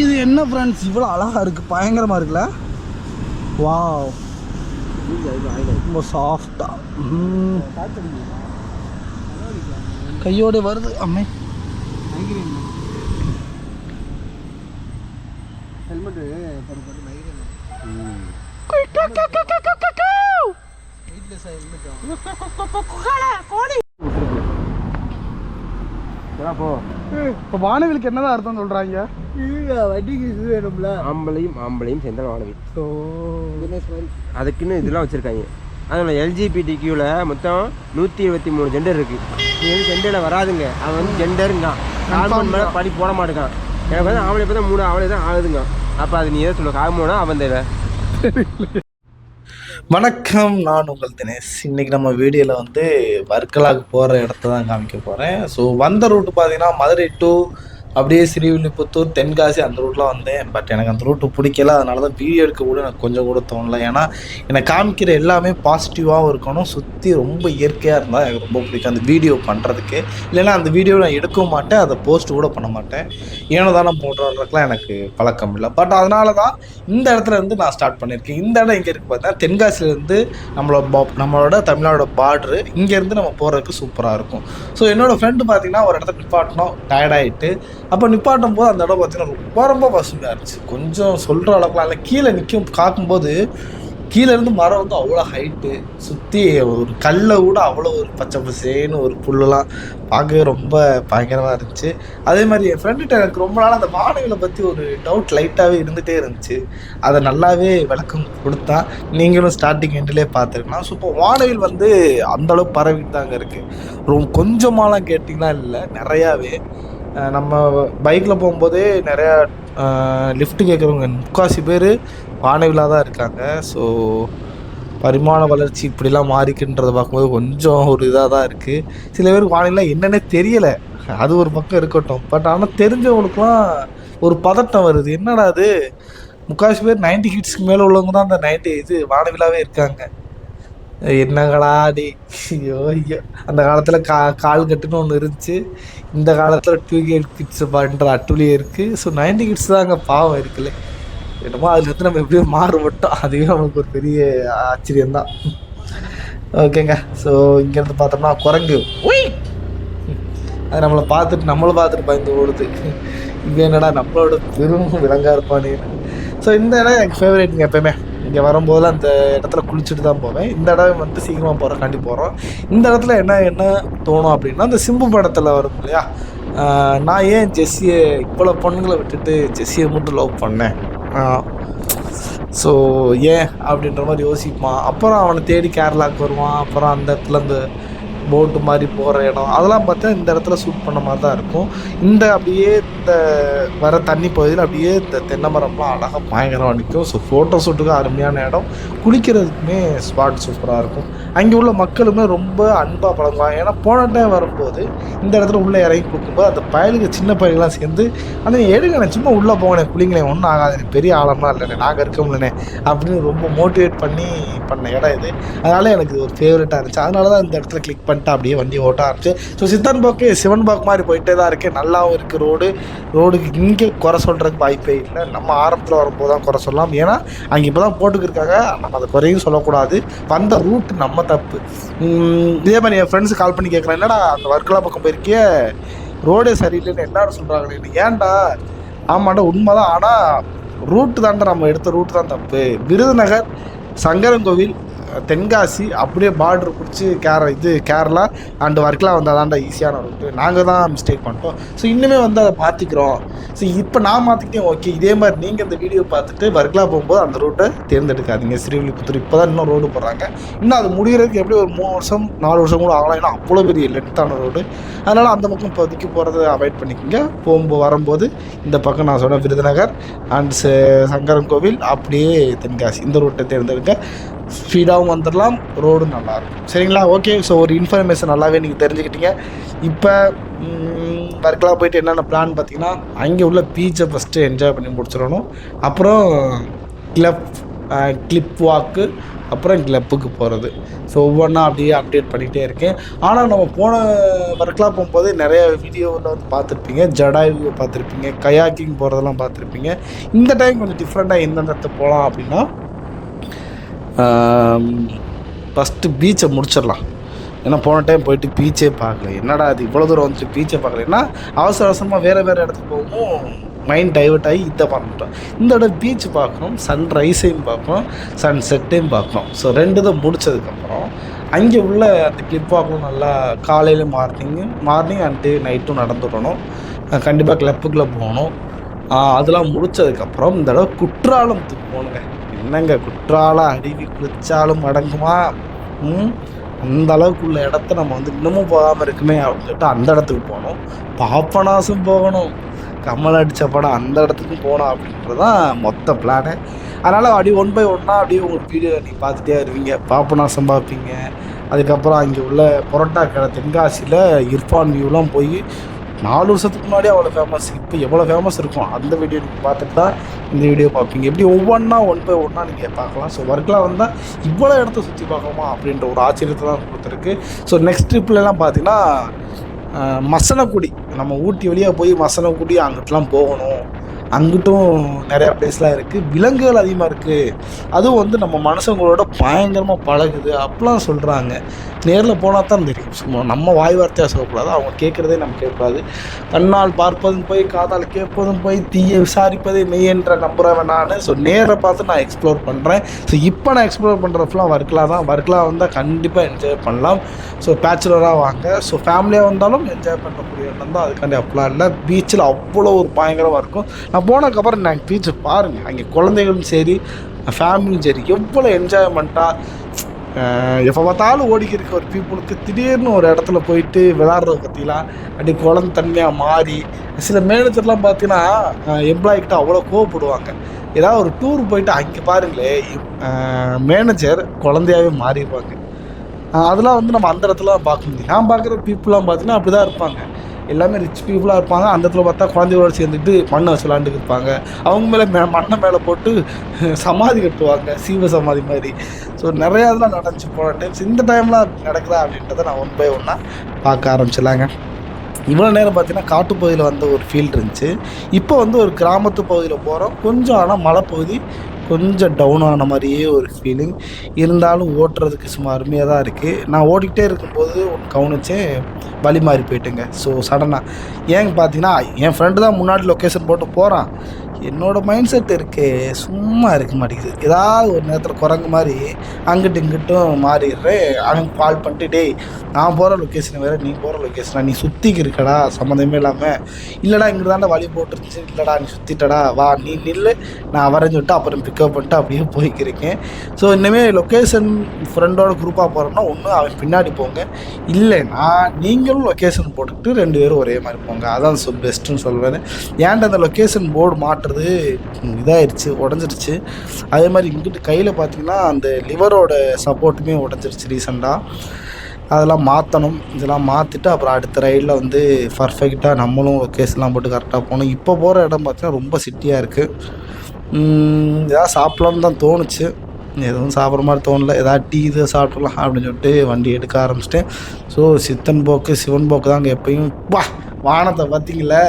இது என்ன ஃப்ரெண்ட்ஸ் இவ்வளோ அழகாக இருக்குது பயங்கரமாக இருக்குல்ல? வாவ் ரொம்ப சாஃப்டாக கையோட வருது. அம்மே. ஹெல்மெட் பரு பரு மைக்ரேன் வெயிட்லெஸ் ஹெல்மெட் போ. இப்போ வானவிலுக்கு என்னதான் அர்த்தம் சொல்கிறாங்க வண்டிக்கு இது வேணும்ல. ஆம்பளையும் ஆம்பளையும் சேர்ந்தால் வாழவி ஸோ அதுக்குன்னு இதெல்லாம் வச்சுருக்காங்க. அதில் எல்ஜிபிடி கியூவில் மொத்தம் நூற்றி இருபத்தி மூணு ஜெண்டர் இருக்குது நீ வந்து ஜெண்டரில் வராதுங்க. அவன் வந்து ஜெண்டருங்கான் கால்மன் மேலே படி போட மாட்டேங்கான் எனக்கு வந்து ஆம்பளை பார்த்தா மூணு ஆவளை தான் ஆகுதுங்க. அப்போ அது நீ எதை சொல்ல காமோனா அவன் தேவை. வணக்கம் நான் உங்கள் தினேஷ். இன்னைக்கு நம்ம வீடியோவில் வந்து வர்க்கலாக்கு போகிற இடத்த தான் காமிக்க போகிறேன் ஸோ வந்த ரூட்டு பார்த்தீங்கன்னா மதுரை டு அப்படியே ஸ்ரீவில்லிபுத்தூர் தென்காசி அந்த ரூட்லாம் வந்தேன். பட் எனக்கு அந்த ரூட்டு பிடிக்கல. அதனால தான் வீடியோ எடுக்க கூட எனக்கு கொஞ்சம் கூட தோணல. ஏன்னா எனக்கு காமிக்கிற எல்லாமே பாசிட்டிவாகவும் இருக்கணும். சுற்றி ரொம்ப இயற்கையாக இருந்தால் எனக்கு ரொம்ப பிடிக்கும். அந்த வீடியோ பண்ணுறதுக்கு இல்லைன்னா அந்த வீடியோ நான் எடுக்கவும் மாட்டேன். அதை போஸ்ட் கூட பண்ண மாட்டேன். ஏனோ தானே போடுறதுக்கெலாம் எனக்கு பழக்கம் இல்லை. பட் அதனால தான் இந்த இடத்துல இருந்து நான் ஸ்டார்ட் பண்ணியிருக்கேன். இந்த இடம் எங்கே இருக்குது பார்த்தா தென்காசிலேருந்து நம்மளோட நம்மளோட தமிழ்நாடோட பார்டரு இங்கேருந்து நம்ம போகிறதுக்கு சூப்பராக இருக்கும். ஸோ என்னோடய ஃப்ரெண்டு பார்த்தீங்கன்னா ஒரு இடத்துல நிப்பாட்டினோம் டயர்டாயிட்டு அப்போ நிப்பாட்டும் போது அந்த இடம் பார்த்தீங்கன்னா ரொம்ப ரொம்ப பசுமையாக இருந்துச்சு. கொஞ்சம் சொல்கிற அளவுக்குலாம் இல்லை. கீழே நிற்கும் காக்கும்போது கீழேருந்து மரம் வந்து அவ்வளோ ஹைட்டு சுற்றி ஒரு கல்லை கூட அவ்வளோ ஒரு பச்சை பசேன்னு ஒரு புல்லுலாம் பார்க்கவே ரொம்ப பயங்கரமாக இருந்துச்சு. அதே மாதிரி என் ஃப்ரெண்டுகிட்ட எனக்கு ரொம்ப நாள் அந்த வானவிலை பற்றி ஒரு டவுட் லைட்டாகவே இருந்துகிட்டே இருந்துச்சு. அதை நல்லாவே விளக்கம் கொடுத்தா நீங்களும் ஸ்டார்டிங் எண்ட்லேயே பார்த்துருக்கலாம். ஸோ இப்போ வானவில் வந்து அந்தளவுக்கு பரவிட்டு தாங்க இருக்குது ரொம்ப கொஞ்சமாலாம் கேட்டிங்கன்னா இல்லை நிறையாவே. நம்ம பைக்கில் போகும்போதே நிறையா லிஃப்ட்டு கேட்குறவங்க முக்காசி பேர் வானவிலாக தான் இருக்காங்க. ஸோ பரிமாண வளர்ச்சி இப்படிலாம் மாறிக்குன்றதை பார்க்கும்போது கொஞ்சம் ஒரு இதாக தான் இருக்குது சில பேருக்கு வானிலை என்னன்னே தெரியலை. அது ஒரு பக்கம் இருக்கட்டும். பட் ஆனால் தெரிஞ்சவங்களுக்குலாம் ஒரு பதட்டம் வருது. என்னடா அது முக்காசி பேர் நைன்டி கிட்ஸ்க்கு மேலே உள்ளவங்க தான் அந்த நைன்டி இது வானவிலாவே இருக்காங்க. என்னங்களாடி? ஐயோ ஐயோ. அந்த காலத்தில் கா கால் கட்டுன்னு ஒன்று இருந்துச்சு. இந்த காலத்தில் டூ கேட் கிட்ஸ் பண்ணுற அட்டுலியே இருக்குது ஸோ நைன்டி கிட்ஸ் தான் அங்கே பாவம் இருக்குல்ல. என்னமோ அதுலேருந்து நம்ம எப்படியோ மாறுபட்டோம். அதுவே நமக்கு ஒரு பெரிய ஆச்சரியம்தான். ஓகேங்க. ஸோ இங்கேருந்து பார்த்தோம்னா குரங்கு. ஒய் அது நம்மளை பார்த்துட்டு நம்மளை பார்த்துட்டு பயந்து ஓடுது. இங்கே என்னடா நம்மளோட பெரும் விலங்காக இருப்பானு ஸோ இந்த இடம் எனக்கு ஃபேவரேட்டுங்க எப்பயுமே. இங்கே வரும்போதெல்லாம் அந்த இடத்துல குளிச்சுட்டு தான் போவேன். இந்த இடம் வந்து சீக்கிரமாக போகிறக்காண்டி போகிறோம் இந்த இடத்துல என்ன என்ன தோணும் அப்படின்னா அந்த சிம்பு படத்தில் வரும் இல்லையா? நான் ஏன் ஜெஸ்ஸியை இவ்வளோ பொண்ணுங்களை விட்டுட்டு ஜெஸ்ஸியை மட்டும் லவ் பண்ணேன்? ஸோ ஏன் அப்படின்ற மாதிரி யோசிப்பான். அப்புறம் அவனை தேடி கேரளாவுக்கு வருவான். அப்புறம் அந்த இடத்துல அந்த போட்டு மாதிரி போகிற இடம். அதெல்லாம் பார்த்தா இந்த இடத்துல ஷூட் பண்ண மாதிரி தான் இருக்கும். இந்த அப்படியே இந்த வர தண்ணி பகுதியில் அப்படியே இந்த தென்னை மரம்லாம் அழகாக பயங்கரமாக நிற்கும் ஸோ ஃபோட்டோ ஷூட்டுக்கு அருமையான இடம். குளிக்கிறதுக்குமே ஸ்பாட் சூப்பராக இருக்கும். அங்கே உள்ள மக்களுமே ரொம்ப அன்பாக பழகுவாங்க. ஏன்னா போன டைம் வரும்போது இந்த இடத்துல உள்ளே இறங்கி கொடுக்கும்போது அந்த பயலுக்கு சின்ன பயலுகெல்லாம் சேர்ந்து அந்த எடுங்கண்ணே சும்மா உள்ளே போங்கண்ணே குளிங்களே ஒன்றும் ஆகாது பெரிய ஆழம்லாம் இல்லைண்ணே நாங்கள் இருக்கோம்லண்ணே அப்படின்னு ரொம்ப மோட்டிவேட் பண்ணி பண்ண இடம் இது. அதனால எனக்கு ஒரு ஃபேவரட்டாக இருந்துச்சு. அதனால தான் இந்த இடத்துல கிளிக் பண்ணி பண்ணிட்டு அப்படியே வண்டி ஓட்ட ஆரம்பிச்சு. ஸோ சித்தன் பாக்கு சிவன் பாக்கு மாதிரி போயிட்டே தான் இருக்கு. நல்லாவும் இருக்குது ரோடு. ரோடுக்கு இங்கே குறை சொல்கிறதுக்கு வாய்ப்பே இல்லை. நம்ம ஆரம்பத்தில் வரும்போது தான் குறை சொல்லலாம். ஏன்னா அங்கே இப்போ தான் போட்டுக்கிருக்காங்க. நம்ம அதை குறையும் சொல்லக்கூடாது. வந்த ரூட் நம்ம தப்பு. இதே மாதிரி என் ஃப்ரெண்ட்ஸ் கால் பண்ணி கேட்குறேன் என்னடா அந்த வர்க்கலா பக்கம் போயிருக்கிய? ரோடே சரியில்லைன்னு எல்லாரும் சொல்கிறாங்களே ஏன்டா? ஆமாண்டா உண்மைதான். ஆனால் ரூட்டு தான்டா நம்ம எடுத்த ரூட்டு தான் தப்பு. விருதுநகர் சங்கரன் கோவில் தென்காசி அப்படியே பார்டர் பிடிச்சி கேர இது கேரளா அண்டு வர்க்கெலாம் வந்தால் தான்டா ஈஸியான ரூட்டு நாங்கள் தான் மிஸ்டேக் பண்ணிட்டோம். ஸோ இன்னுமே வந்து அதை மாற்றிக்கிறோம் ஸோ இப்போ நான் மாற்றிக்கிட்டேன் ஓகே இதே மாதிரி நீங்கள் இந்த வீடியோ பார்த்துட்டு வர்க்கலா போகும்போது அந்த ரூட்டை தேர்ந்தெடுக்காதீங்க. ஸ்ரீவில்லிபுத்தூர் இப்போ தான் இன்னும் ரோடு போடுறாங்க. இன்னும் அது முடிகிறதுக்கு எப்படி ஒரு மூணு வருஷம் நாலு வருஷம் கூட ஆகலாம். ஏன்னா அவ்வளோ பெரிய லென்த்தான ரோடு அதனால் அந்த பக்கம் இப்போதைக்கு போகிறத அவாய்ட் பண்ணிக்கோங்க. போகும்போது வரும்போது இந்த பக்கம் நான் சொன்ன விருதுநகர் அண்ட் சங்கரன் கோவில் அப்படியே தென்காசி. இந்த ரூட்டை தேர்ந்தெடுக்க ஸ்பீடாகவும் வந்துடலாம் ரோடும் நல்லாயிருக்கும். சரிங்களா? ஓகே ஸோ ஒரு இன்ஃபர்மேஷன் நல்லாவே நீங்கள் தெரிஞ்சுக்கிட்டீங்க. இப்போ வர்க்கலாக போயிட்டு என்னென்ன பிளான் பார்த்தீங்கன்னா அங்கே உள்ள பீச்சை ஃபஸ்ட்டு என்ஜாய் பண்ணி முடிச்சிடணும். அப்புறம் கிளப் கிளிப் வாக்கு அப்புறம் கிளப்புக்கு போகிறது ஸோ ஒவ்வொன்றா அப்படியே அப்டேட் பண்ணிகிட்டே இருக்கேன். ஆனால் நம்ம போன ஒர்க்லாம் போகும்போது நிறைய வீடியோவில் வந்து பார்த்துருப்பீங்க. ஜடாயு பார்த்துருப்பீங்க. கயாக்கிங் போகிறதெல்லாம் பார்த்துருப்பீங்க. இந்த டைம் கொஞ்சம் டிஃப்ரெண்ட்டாக எந்தெந்த இடத்துக்கு போகலாம் அப்படின்னா ஃபஸ்ட்டு பீச்சை முடிச்சிடலாம். ஏன்னா போன டைம் போயிட்டு பீச்சே பார்க்கல. என்னடா அது இவ்வளோ தூரம் வந்துட்டு பீச்சே பார்க்கலன்னா அவசர அவசரமாக வேறு வேறு இடத்துக்கு போகவும் மைண்ட் டைவர்ட் ஆகி இதை பண்ணிட்டோம் இந்த இடம் பீச் பார்க்கணும் சன்ரைஸையும் பார்க்கணும் சன் செட்டையும் பார்க்கணும். ஸோ ரெண்டு இதை முடிச்சதுக்கப்புறம் அங்கே உள்ள அந்த கிளிப் வாக்கும் நல்லா காலையில் மார்னிங்கு மார்னிங் அண்டு நைட்டும் நடந்துடணும். கண்டிப்பாக கிளப்புக்குள்ளே போகணும். அதெல்லாம் முடிச்சதுக்கப்புறம் இந்த தடவை குற்றாலத்துக்கு போகணுங்க. என்னங்க குற்றாலம் அருவி குளிச்சாலும் அடங்குமா? ம்? அந்த அளவுக்குள்ள இடத்த நம்ம வந்து இன்னமும் போகாமல் இருக்குமே அப்படின்னு சொல்லிட்டு அந்த இடத்துக்கு போகணும். பாப்பனாசும் போகணும். கமல் அடித்த படம் அந்த இடத்துக்கும் போகணும் அப்படின்றது தான் மொத்த பிளானு அதனால் அப்படியே ஒன் பை ஒன்னாக அப்படியே உங்களுக்கு வீடியோ நீங்கள் பார்த்துட்டே இருவீங்க பாப்பனாசம் பார்ப்பீங்க. அதுக்கப்புறம் அங்கே உள்ள புரோட்டா கடை தென்காசியில் இர்ஃபான் வியூலாம் போய் நாலு வருஷத்துக்கு முன்னாடி அவ்வளோ ஃபேமஸ் இப்போ எவ்வளோ ஃபேமஸ் இருக்கும்? அந்த வீடியோ நீங்கள் பார்த்துட்டு தான் இந்த வீடியோ பார்ப்பீங்க. எப்படி ஒவ்வொன்றா ஒன் பை ஒன்றா நீங்கள் பார்க்கலாம். ஸோ ஒர்க்லாம் வந்தால் இவ்வளோ இடத்த சுற்றி பார்க்கலாமா அப்படின்ற ஒரு ஆச்சரியத்தை தான் கொடுத்துருக்கு. ஸோ நெக்ஸ்ட் ட்ரிப்லலாம் பார்த்தீங்கன்னா மசனக்குடி. நம்ம ஊட்டி வழியாக போய் மசனக்குடி அங்கிட்டலாம் போகணும். அங்கிட்டும் நிறையா பிளேஸ்லாம் இருக்குது விலங்குகள் அதிகமாக இருக்குது அதுவும் வந்து நம்ம மனுஷங்களோட பயங்கரமாக பழகுது அப்படிலாம் சொல்கிறாங்க நேரில் போனால் தான் தெரியும். சும்மா நம்ம வாய் வார்த்தையாக சொல்லக்கூடாது. அவங்க கேட்குறதே நம்ம கேட்கக்கூடாது. கண்ணால் பார்ப்பதும் போய் காதால் கேட்பதும் போய் தீயை விசாரிப்பதே மெய் என்ற நான். ஸோ நேரில் பார்த்து நான் எக்ஸ்ப்ளோர் பண்ணுறேன் ஸோ இப்போ நான் எக்ஸ்ப்ளோர் பண்ணுற ஃபுல்லாக ஒர்க்கில் தான். ஒர்க்கில் வந்தால் கண்டிப்பாக என்ஜாய் பண்ணலாம். ஸோ பேச்சுலராக வாங்க. ஸோ ஃபேமிலியாக வந்தாலும் என்ஜாய் பண்ணக்கூடிய இடம் தான் அதுக்காண்டி அப்பெல்லாம் இல்லை. பீச்சில் அவ்வளோ ஒரு பயங்கரமாக இருக்கும். நான் போனதுக்கப்புறம் நான் பீச்சை பாருங்கள் அங்கே குழந்தைகளும் சரி ஃபேமிலியும் சரி எவ்வளோ என்ஜாய்மெண்ட்டாக எப்போ பார்த்தாலும் ஓடிக்கி இருக்க ஒரு பீப்புளுக்கு திடீர்னு ஒரு இடத்துல போயிட்டு விளாட்றத பற்றிலாம் அப்படி குழந்த தன்மையாக மாறி சில மேனேஜர்லாம் பார்த்தீங்கன்னா எம்ப்ளாய்கிட்ட அவ்வளோ கோவப்படுவாங்க. ஏதாவது ஒரு டூர் போயிட்டு அங்கே பாருங்களேன் மேனேஜர் குழந்தையாகவே மாறிடுவாங்க. அதெல்லாம் வந்து நம்ம அந்த இடத்துல பார்க்க முடியும் நான் பார்க்குற பீப்புளெலாம் பார்த்தீங்கன்னா அப்படி தான் இருப்பாங்க. எல்லாமே ரிச் பீப்புளாக இருப்பாங்க. அந்த இடத்துல பார்த்தா குழந்தைகளோடு சேர்ந்துட்டு மண்ணை வச்சு விளாண்டுக்கு இருப்பாங்க. அவங்க மேலே மே மண்ணை மேலே போட்டு சமாதி கட்டுவாங்க. சீவ சமாதி மாதிரி. ஸோ நிறையா இதெல்லாம் நடந்துச்சு போன டைம்ஸ் இந்த டைம்லாம் நடக்குதா அப்படின்றத நான் ஒன் பை ஒன்னாக பார்க்க ஆரம்பிச்சிடலாங்க. இவ்வளோ நேரம் பார்த்தீங்கன்னா காட்டுப்பகுதியில் வந்த ஒரு ஃபீல்ட் இருந்துச்சு. இப்போ வந்து ஒரு கிராமத்து பகுதியில் போகிறோம் கொஞ்சம் ஆனால் மலைப்பகுதி கொஞ்சம் டவுன் ஆன மாதிரியே ஒரு ஃபீலிங் இருந்தாலும் ஓட்டுறதுக்கு சும்மா அருமையாக தான் இருக்குது நான் ஓடிக்கிட்டே இருக்கும்போது ஒன்று கவனிச்சேன் வழி மாறி போயிட்டுங்க. ஸோ சடனாக ஏங்க பார்த்தீங்கன்னா என் ஃப்ரெண்டு தான் முன்னாடி லொக்கேஷன் போட்டு போகிறான் என்னோட மைண்ட் செட் இருக்கே சும்மா இருக்க மாட்டேங்குது. ஏதாவது ஒரு நேரத்தில் குரங்கு மாதிரி அங்கிட்டு இங்கிட்டும் மாறிடுறேன் அவன் கால் பண்ணிட்டு டேய் நான் போகிற லொக்கேஷன் வேறு நீ போகிற லொக்கேஷனா நீ சுற்றிக்கு இருக்கடா சம்மந்தமே இல்லாமல் இல்லைடா இங்கே தாண்டா வழி போட்டுருந்துச்சு. இல்லைடா நீ சுற்றிட்டடா வா நீ நில்லு. நான் வரைஞ்சு விட்டு அப்புறம் பிக்கப் பண்ணிட்டு அப்படியே போய்க்கிருக்கேன். ஸோ இனிமேல் லொக்கேஷன் ஃப்ரெண்டோட குரூப்பாக போகிறோம்னா ஒன்று அவன் பின்னாடி போங்க. இல்லைன்னா நீங்களும் லொக்கேஷன் போட்டுக்கிட்டு ரெண்டு பேரும் ஒரே மாதிரி போங்க. அதான் பெஸ்ட்டுன்னு சொல்வேன். ஏன்டா அந்த லொக்கேஷன் போர்டு மாட்டு மாட்டுறது இதாகிடுச்சு உடஞ்சிருச்சு. அதே மாதிரி இங்கிட்டு கையில் பார்த்தீங்கன்னா அந்த லிவரோட சப்போர்ட்டுமே உடஞ்சிருச்சு ரீசெண்டாக அதெல்லாம் மாற்றணும் இதெல்லாம் மாற்றிட்டு அப்புறம் அடுத்த ரைடில் வந்து பர்ஃபெக்டாக நம்மளும் கேஸ்லாம் போட்டு கரெக்டாக போகணும். இப்போ போகிற இடம் பார்த்தீங்கன்னா ரொம்ப சிட்டியாக இருக்குது ஏதாவது சாப்பிட்லான்னு தான் தோணுச்சு. எதுவும் சாப்பிட்ற மாதிரி தோணல. ஏதாவது டீ இது சாப்பிட்றலாம் அப்படின்னு சொல்லிட்டு வண்டி எடுக்க ஆரம்பிச்சிட்டேன். ஸோ சித்தன் போக்கு சிவன் போக்கு தாங்க எப்பயும். வா வானத்தை பார்த்தீங்களே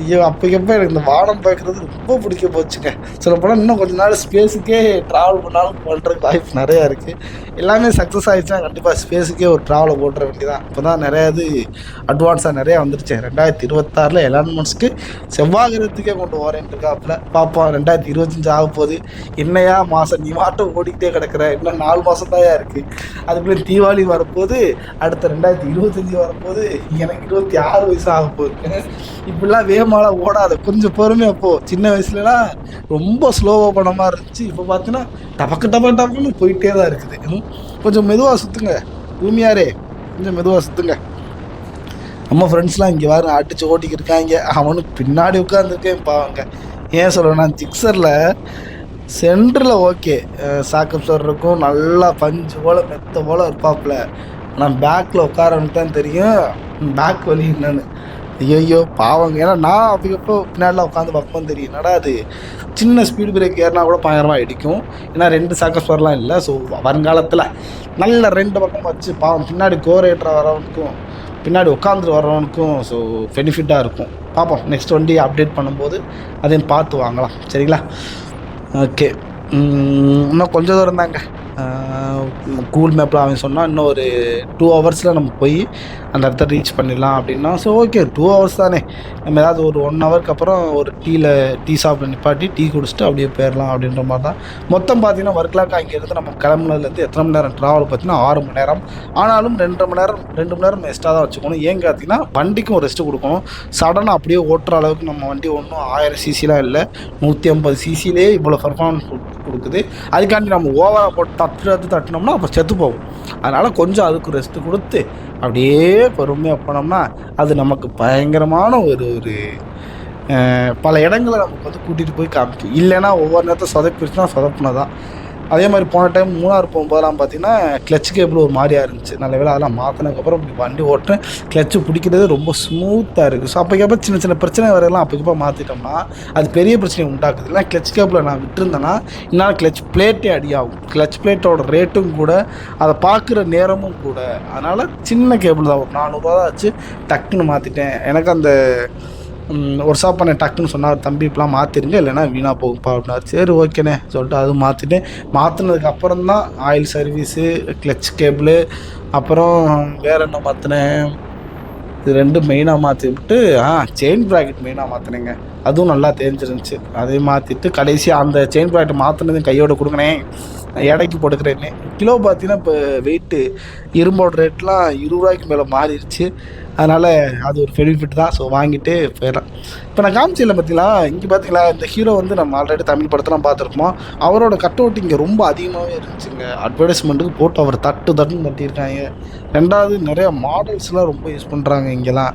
ஐயோ அப்போக்கப்போ எனக்கு இந்த வானம் பார்க்குறது ரொம்ப பிடிக்க போச்சுங்க. சொல்லப்போனால் இன்னும் கொஞ்ச நாள் ஸ்பேஸுக்கே ட்ராவல் பண்ணாலும் பண்ணுறதுக்கு வாய்ப்பு நிறையா இருக்குது எல்லாமே சக்ஸஸ் ஆகிடுச்சுன்னா கண்டிப்பாக ஸ்பேஸுக்கே ஒரு ட்ராவலை போட்டுற வேண்டியதான் இப்போ தான் நிறையா இது அட்வான்ஸாக நிறையா வந்துருச்சு. ரெண்டாயிரத்தி இருபத்தாறில் எலான்மன்ஸ்க்கு செவ்வாய் கிரகத்துக்கே கொண்டு வரேன் இருக்காப்புல. பார்ப்போம் ரெண்டாயிரத்தி இருபத்தஞ்சு ஆக போகுது. என்னையா மாதம் நீ மாட்டம் ஓடிக்கிட்டே கிடக்குற? இன்னும் நாலு மாதம் தான் இருக்குது அதுக்குள்ளே தீபாவளி வரப்போது அடுத்த ரெண்டாயிரத்தி இருபத்தஞ்சி வரப்போகுது. எனக்கு இருபத்தி ஆறு வயசு ஆக போகுது. இப்படிலாம் வேகமாலாம் ஓடாத. கொஞ்சம் பொறுமையாக போ. சின்ன வயசுலலாம் ரொம்ப ஸ்லோவாக போன மாதிரி இருந்துச்சு. இப்போ பார்த்தீங்கன்னா டபக்கு டபக்கு டபக்குன்னு போயிட்டே தான் இருக்குது. கொஞ்சம் மெதுவாக சுற்றுங்க பூமியாரே கொஞ்சம் மெதுவாக சுற்றுங்க நம்ம ஃப்ரெண்ட்ஸ்லாம் இங்கே வேறு அடிச்சு ஓட்டிக்கிட்டு இருக்காங்க. அவனுக்கு பின்னாடி உட்காந்துருக்கேன் பாவாங்க. ஏன் சொல்கிறேன்னா சிக்ஸரில் சென்டரில் ஓகே சாக்கப் சார் இருக்கும். நல்லா பஞ்சு போல் மெத்த போல் இருப்பாப்புல. ஆனால் பேக்கில் உட்காரன்னு தான் தெரியும். பேக் வலி என்னன்னு. ஐயோ பாவங்க. ஏன்னா நான் அப்பக்கப்போ பின்னாடிலாம் உட்காந்து பார்ப்போம் தெரியும் என்னடா அது? சின்ன ஸ்பீடு பிரேக் ஏறினா கூட பயிரமா அடிக்கும். ஏன்னா ரெண்டு சாக்கஸ்வரெலாம் இல்லை. ஸோ வருங்காலத்தில் நல்ல ரெண்டு பக்கம் வச்சு பாவம் பின்னாடி கோரேட்டர் வரவனுக்கும் பின்னாடி உட்காந்துட்டு வர்றவனுக்கும் ஸோ பெனிஃபிட்டாக இருக்கும். பார்ப்போம். நெக்ஸ்ட் வண்டி அப்டேட் பண்ணும்போது அதையும் பார்த்து வாங்கலாம். சரிங்களா? ஓகே இன்னும் கொஞ்சம் தூரம் தாங்க. கூகுள் மேப்பில் அவன் சொன்னால் இன்னும் ஒரு டூ ஹவர்ஸில் நம்ம போய் அந்த இடத்த ரீச் பண்ணிடலாம் அப்படின்னா ஸோ ஓகே டூ ஹவர்ஸ் தானே. நம்ம ஏதாவது ஒரு ஒன் ஹவருக்கு அப்புறம் ஒரு டீயில் டீ ஷாப்பில் நிப்பாட்டி டீ குடிச்சிட்டு அப்படியே போயிடலாம் அப்படின்ற மாதிரி தான். மொத்தம் பார்த்தீங்கன்னா ஒர்க்லாக்கு அங்கேருந்து நம்ம கிளம்புனதுலேருந்து எத்தனை மணி நேரம் ட்ராவல் பார்த்தீங்கன்னா ஆறு மணி நேரம். ஆனாலும் ரெண்டரை மணி நேரம் ரெண்டு மணி நேரம் எக்ஸ்ட்ரா தான் வச்சுக்கணும். ஏன் பார்த்தீங்கன்னா வண்டிக்கும் ரெஸ்ட்டு கொடுக்கணும். சடனாக அப்படியே ஓட்டுற அளவுக்கு நம்ம வண்டி ஒன்றும் ஆயிரம் சிசிலாம் இல்லை. நூற்றி ஐம்பது சிசிலே இவ்வளோ பர்ஃபார்மன்ஸ் கொடுக்குது. அதுக்காண்டி நம்ம ஓவராக போட்டு தட்டு தட்டினோம்னா அப்போ செத்து போகும் அதனால் கொஞ்சம் அதுக்கு ரெஸ்ட்டு கொடுத்து அப்படியே பொறுமையாக போனோம்னா அது நமக்கு பயங்கரமான ஒரு ஒரு பல இடங்களை நமக்கு வந்து கூட்டிகிட்டு போய் காமிக்கும். இல்லைன்னா ஒவ்வொரு நேரத்தை சொதப்பிடுச்சுன்னா சொதப்புனதான் அதே மாதிரி போன டைம் மூணாறு போகும்போதெல்லாம் பார்த்தீங்கன்னா கிளச் கேபிள் ஒரு மாதிரியா இருந்துச்சு. நல்ல வேலை அதெல்லாம் மாற்றினதுக்கப்புறம் இப்படி வண்டி ஓட்டுறேன். கிளச்சு பிடிக்கிறது ரொம்ப ஸ்மூத்தாக இருக்குது ஸோ அப்போக்கப்போ சின்ன சின்ன பிரச்சனை வரையெல்லாம் அப்போக்கப்போ மாற்றிட்டோம்னா அது பெரிய பிரச்சனை உண்டாக்குது. இல்லை கிளச் கேபிளை நான் விட்டுருந்தேன்னா இன்னும் கிளச் பிளேட்டே அடியாகும். கிளச் பிளேட்டோட ரேட்டும் கூட அதை பார்க்குற நேரமும் கூட. அதனால் சின்ன கேபிள் தான். ஒரு நானூறுரூவா தான் வச்சு டக்குன்னு மாற்றிட்டேன் எனக்கு அந்த ஒரு ஷாப் பண்ண டக்குன்னு சொன்னார் தம்பி இப்பெல்லாம் மாற்றிருங்க இல்லைன்னா வீணாக போகும்ப்பா அப்படின்னாரு. சரி ஓகேண்ணே சொல்லிட்டு அதுவும் மாற்றிட்டேன் மாற்றினதுக்கு அப்புறம் தான் ஆயில் சர்வீஸு கிளச் கேபிள் அப்புறம் வேற என்ன மாற்றினேன் இது ரெண்டும் மெயினாக மாற்றி விட்டு ஆ செயின் ப்ராக்கெட் மெயினாக மாற்றினேங்க அதுவும் நல்லா தெரிஞ்சிருந்துச்சு. அதையும் மாற்றிட்டு கடைசியாக அந்த செயின் ப்ராக்கெட் மாற்றினதையும் கையோட கொடுங்கனேன் எடைக்கு போட்டுக்கிறேன்னு. கிலோ பார்த்தீங்கன்னா இப்போ வெயிட்டு இரும்போட ரேட்லாம் இருபது ரூபாய்க்கு மேலே மாறிடுச்சு. அதனால் அது ஒரு பெனிஃபிட் தான். ஸோ வாங்கிட்டு போயிடலாம். இப்போ நான் காமிச்சியில் பார்த்தீங்களா இங்கே பார்த்தீங்களா இந்த ஹீரோ வந்து நம்ம ஆல்ரெடி தமிழ் படத்தெல்லாம் பார்த்துருப்போம் அவரோட கட் அவுட் இங்கே ரொம்ப அதிகமாகவே இருந்துச்சுங்க. அட்வர்டைஸ்மெண்ட்டுக்கு போட்டு அவர் தட்டு தட்டுன்னு தட்டியிருக்காங்க. ரெண்டாவது நிறையா மாடல்ஸ்லாம் ரொம்ப யூஸ் பண்ணுறாங்க இங்கெல்லாம்.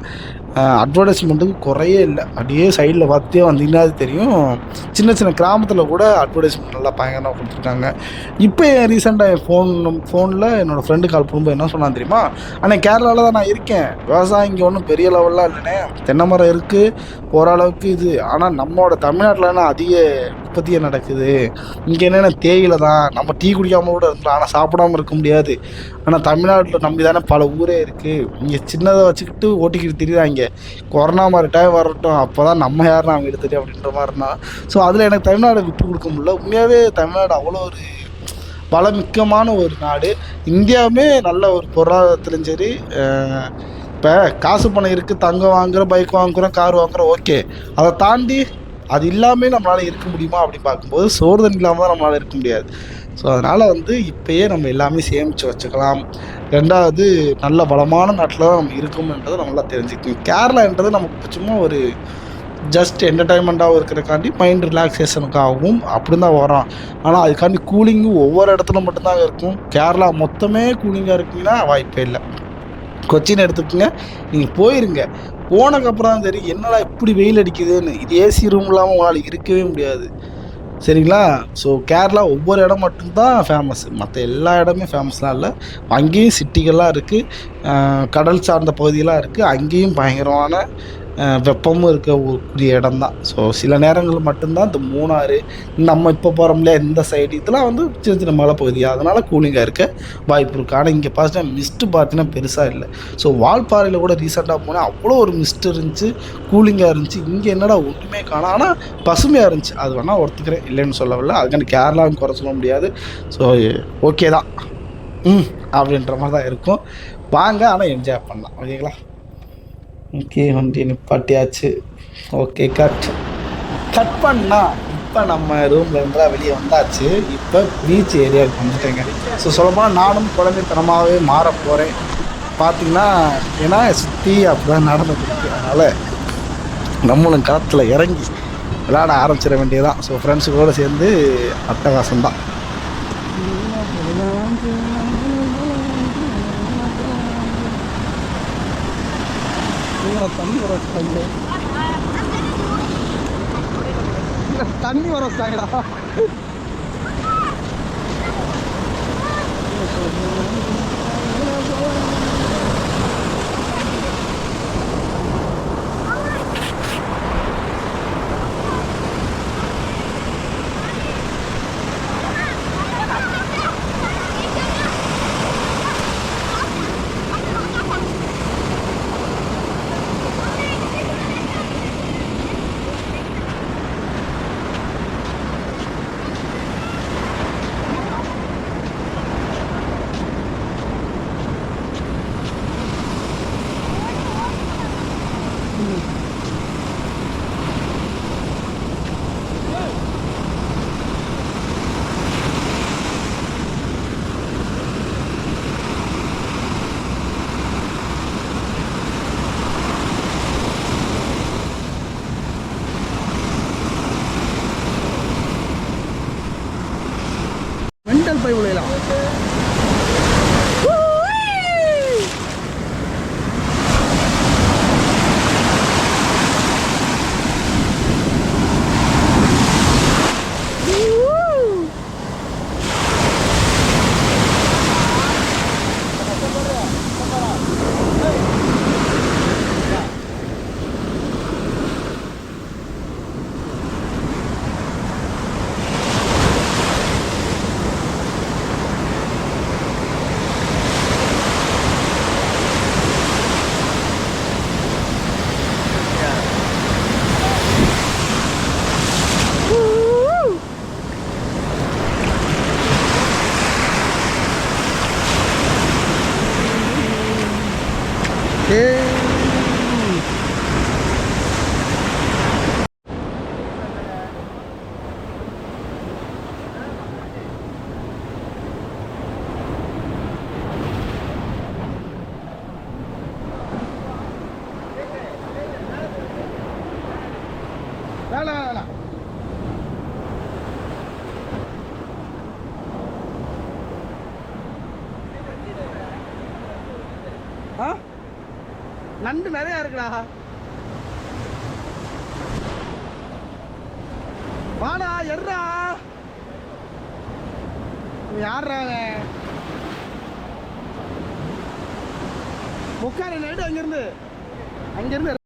அட்வர்டைஸ்மெண்ட்டுக்கு குறையே இல்லை. அப்படியே சைடில் பார்த்தே வந்தீங்கன்னா அது தெரியும். சின்ன சின்ன கிராமத்தில் கூட அட்வர்டைஸ்மெண்ட் நல்லா பயங்கரமாக கொடுத்துருக்காங்க. இப்போ ரீசெண்டாக என் ஃபோன் ஃபோனில் என்னோடய ஃப்ரெண்டு கால் பண்ணும்போது என்ன சொன்னான் தெரியுமா? ஆனால் கேரளாவில் தான் நான் இருக்கேன். விவசாயம் இங்கே ஒன்றும் பெரிய லெவல்லாம் இல்லைண்ணே. தென்னை மரம் இருக்குது ஓரளவுக்கு இது. ஆனால் நம்மளோட தமிழ்நாட்டில்னா அதிக உற்பத்தியே நடக்குது? இங்கே என்னென்ன தேயிலை தான். நம்ம டீ குடிக்காமல் கூட இருக்கலாம். ஆனால் சாப்பிடாம இருக்க முடியாது. ஆனால் தமிழ்நாட்டில் நம்பி தானே பல ஊரே இருக்குது இங்கே சின்னதை வச்சுக்கிட்டு ஓட்டிக்கிட்டு திரியுறாங்க. கொரோனா மாதிரி டைம் வரட்டும். அப்போ தான் நம்ம யார் நாங்கள் எடுத்துட்டு அப்படின்ற மாதிரினா ஸோ அதில் எனக்கு தமிழ்நாடு விட்டு கொடுக்க முடியல. உண்மையாகவே தமிழ்நாடு அவ்வளோ ஒரு பலமிக்கமான ஒரு நாடு. இந்தியாவுமே நல்ல ஒரு பொருளாதாரத்துலையும் சரி இப்போ காசு பணம் இருக்குது தங்கம் வாங்குகிறோம் பைக் வாங்குறோம் கார் வாங்குகிறோம் ஓகே அதை தாண்டி அது இல்லாமல் நம்மளால் இருக்க முடியுமா அப்படின்னு பார்க்கும்போது சோறு தண்ணி இல்லாமல் தான் நம்மளால் இருக்க முடியாது. ஸோ அதனால் வந்து இப்போயே நம்ம எல்லாமே சேமித்து வச்சுக்கலாம். ரெண்டாவது நல்ல வளமான நாட்டில் தான் நம்ம இருக்கோம்ன்றதை நல்லா தெரிஞ்சுக்கணும். கேரளான்றது நமக்கு சும்மா ஒரு ஜஸ்ட் என்டர்டைன்மெண்ட்டாகவும் இருக்கிறக்காண்டி மைண்ட் ரிலாக்ஸேஷனுக்காகவும் அப்படி தான் வரோம் ஆனால் அதுக்காண்டி கூலிங்கும் ஒவ்வொரு இடத்துல மட்டும்தான் இருக்கும். கேரளா மொத்தமே கூலிங்காக இருக்குங்கன்னா வாய்ப்பே இல்லை. கொச்சின் எடுத்துக்கோங்க. நீங்கள் போயிருங்க. போனதுக்கப்புறம் தான் தெரியும் என்னடா இப்படி வெயில் அடிக்குதுன்னு இது ஏசி ரூம் இல்லாமல் உங்களால் இருக்கவே முடியாது. சரிங்களா? ஸோ கேரளா ஒவ்வொரு இடம் மட்டும்தான் ஃபேமஸ் மற்ற எல்லா இடமே ஃபேமஸ்லாம் இல்லை. அங்கேயும் சிட்டிகள்லாம் இருக்குது கடல் சார்ந்த பகுதியெல்லாம் இருக்குது அங்கேயும் பயங்கரமான வெப்பமும் இருக்கக்கூடிய இடம் தான் ஸோ சில நேரங்கள் மட்டும்தான் இந்த மூணாறு நம்ம இப்போ போகிறோம்ல இந்த சைடு இதெல்லாம் வந்து சின்ன சின்ன மலை பகுதி அதனால் கூலிங்காக இருக்க வாய்ப்பு இருக்குது ஆனால் இங்கே பார்த்தீங்கன்னா மிஸ்ட்டு பார்த்தீங்கன்னா பெருசாக இல்லை. ஸோ வால்பாறையில் கூட ரீசெண்டாக போனால் அவ்வளோ ஒரு மிஸ்ட் இருந்துச்சு கூலிங்காக இருந்துச்சு. இங்கே என்னடா ஒன்றுமே காணும் ஆனால் பசுமையாக இருந்துச்சு. அது வேணால் ஒத்துக்கிறேன். இல்லைன்னு சொல்லவில்லை அதுக்கான கேரளாவும் குறை சொல்ல முடியாது. ஸோ ஓகே தான். ம் அப்படின்ற மாதிரி தான் இருக்கும். வாங்க ஆனால் என்ஜாய் பண்ணலாம். ஓகேங்களா ஓகே வண்டி நிப்பாட்டியாச்சு ஓகே கட் கட் பண்ணா இப்போ நம்ம ரூம்ல இருந்தா வெளியே வந்தாச்சு. இப்போ பீச் ஏரியாவுக்கு வந்துட்டேங்க. ஸோ சொல்லப்போனால் நானும் குழந்தைத்தனமாகவே மாற போகிறேன் பார்த்தீங்கன்னா ஏன்னா சுற்றி அப்படி தான் நடந்துட்டு இருக்கு. அதனால் நம்மளும் களத்தில் இறங்கி விளையாட ஆரம்பிச்சிட வேண்டியதுதான். ஸோ ஃப்ரெண்ட்ஸுகளோடு சேர்ந்து அட்டகாசம்தான். வர தண்ணி வர வச்சாங்க தண்ணி வர thế Đó là, là. Hả? நண்டு நிறைய இருக்குடா. வாடா எர்றா யாரா அவன்? நைட்டு அங்கிருந்து. அங்கிருந்து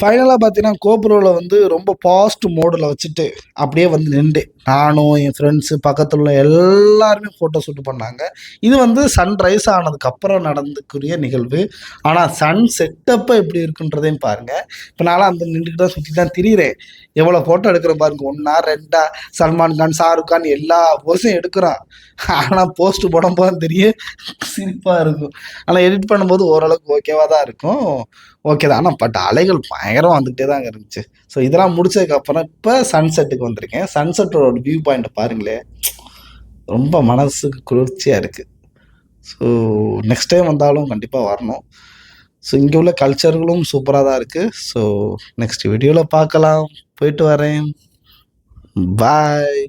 ஃபைனலாக பார்த்தீங்கன்னா கோப்ரோவில் வந்து ரொம்ப பாஸ்ட் மோடில் வச்சுட்டு அப்படியே வந்து நின்று நானும் என் ஃப்ரெண்ட்ஸு பக்கத்தில் உள்ள எல்லாருமே ஃபோட்டோ ஷூட் பண்ணாங்க. இது வந்து சன்ரைஸ் ஆனதுக்கப்புறம் நடந்துக்குரிய நிகழ்வு. ஆனால் சன் செட்டப்பை எப்படி இருக்குன்றதையும் பாருங்கள் இப்போ நான்லாம் அந்த நின்றுக்கிட்டு தான் சுற்றி தான் திரியிறேன். எவ்வளோ ஃபோட்டோ எடுக்கிறேன் பாருங்க. ஒன்றா ரெண்டா சல்மான் கான் ஷாருக் கான் எல்லா போஸும் எடுக்கிறான். ஆனால் போஸ்ட் போடும்போது தெரிய தெரியும் சிரிப்பாக இருக்கும். ஆனால் எடிட் பண்ணும்போது ஓரளவுக்கு ஓகேவாக தான் இருக்கும். ஓகே தான். ஆனால் பட் அலைகள் பயங்கரமாக வந்துக்கிட்டே தான் இருந்துச்சு. ஸோ இதெல்லாம் முடிச்சதுக்கப்புறம் இப்போ சன்செட்டுக்கு வந்திருக்கேன். சன்செட்டோட வியூ பாயிண்ட்டை பாருங்களேன் ரொம்ப மனசுக்கு குளிர்ச்சியாக இருக்குது ஸோ நெக்ஸ்ட் டைம் வந்தாலும் கண்டிப்பாக வரணும். ஸோ இங்கே உள்ள கல்ச்சர்களும் சூப்பராக தான் இருக்குது ஸோ நெக்ஸ்ட் வீடியோவில் பார்க்கலாம். போயிட்டு வரேன். பாய்